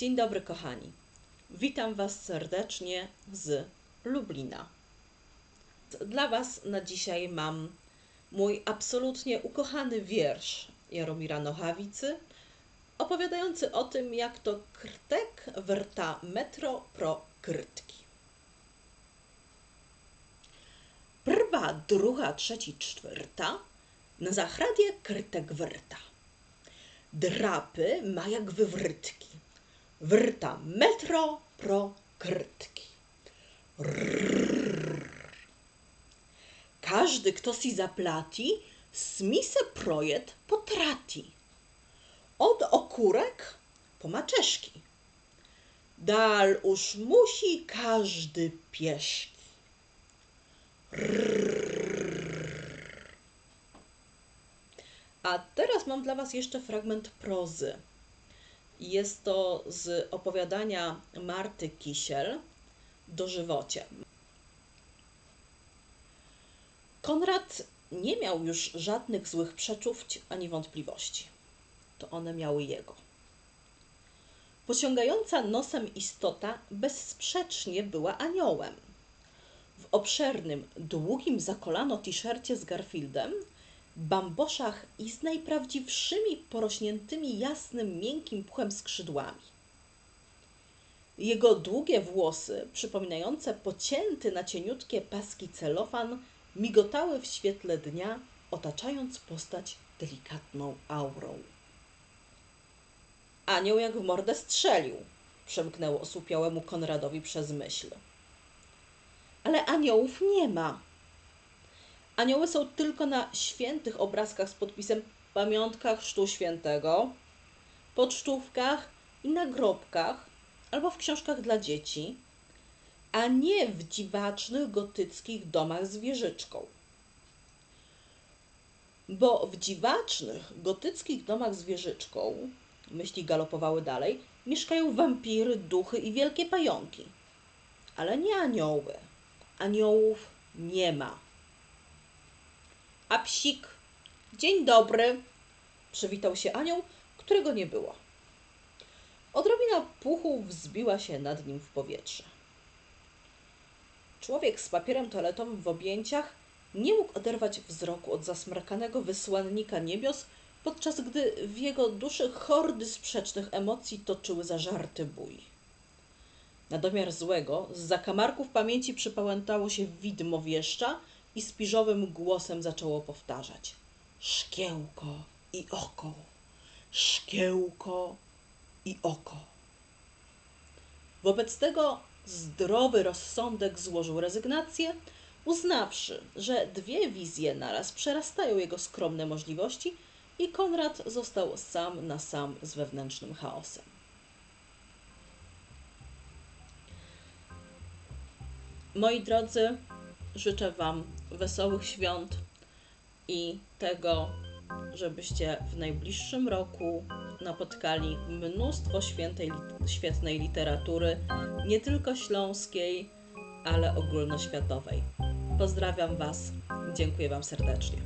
Dzień dobry, kochani. Witam Was serdecznie z Lublina. Dla Was na dzisiaj mam mój absolutnie ukochany wiersz Jaromira Nochawicy, opowiadający o tym, jak to krtek wrta metro pro krtki. Prwa, druga, trzeci, czwarta na zachradzie krtek wrta. Drapy ma jak wywrytki. Wrta metro pro krtki. Każdy, kto si zaplati, smise projet potrati. Od okurek po maczeszki. Dal już musi każdy pieszki. A teraz mam dla Was jeszcze fragment prozy. Jest to z opowiadania Marty Kisiel Dożywocie. Konrad nie miał już żadnych złych przeczuć ani wątpliwości. To one miały jego. Pociągająca nosem istota bezsprzecznie była aniołem. W obszernym, długim za kolano t-shircie z Garfieldem, bamboszach i z najprawdziwszymi porośniętymi jasnym, miękkim puchem skrzydłami. Jego długie włosy, przypominające pocięty na cieniutkie paski celofan, migotały w świetle dnia, otaczając postać delikatną aurą. Anioł jak w mordę strzelił, przemknęło osłupiałemu Konradowi przez myśl. Ale aniołów nie ma. Anioły są tylko na świętych obrazkach z podpisem Pamiątka Chrztu Świętego, pocztówkach i nagrobkach albo w książkach dla dzieci, a nie w dziwacznych gotyckich domach z wieżyczką. Bo w dziwacznych gotyckich domach z wieżyczką, myśli galopowały dalej, mieszkają wampiry, duchy i wielkie pająki. Ale nie anioły. Aniołów nie ma. A psik, dzień dobry, przywitał się anioł, którego nie było. Odrobina puchu wzbiła się nad nim w powietrze. Człowiek z papierem toaletowym w objęciach nie mógł oderwać wzroku od zasmarkanego wysłannika niebios, podczas gdy w jego duszy hordy sprzecznych emocji toczyły zażarty bój. Na domiar złego, z zakamarków pamięci przypałętało się widmo wieszcza i spiżowym głosem zaczęło powtarzać: Szkiełko i oko, szkiełko i oko. Wobec tego zdrowy rozsądek złożył rezygnację, uznawszy, że dwie wizje naraz przerastają jego skromne możliwości i Konrad został sam na sam z wewnętrznym chaosem. Moi drodzy, życzę Wam wesołych świąt i tego, żebyście w najbliższym roku napotkali mnóstwo świętej, świetnej literatury, nie tylko śląskiej, ale ogólnoświatowej. Pozdrawiam Was, dziękuję Wam serdecznie.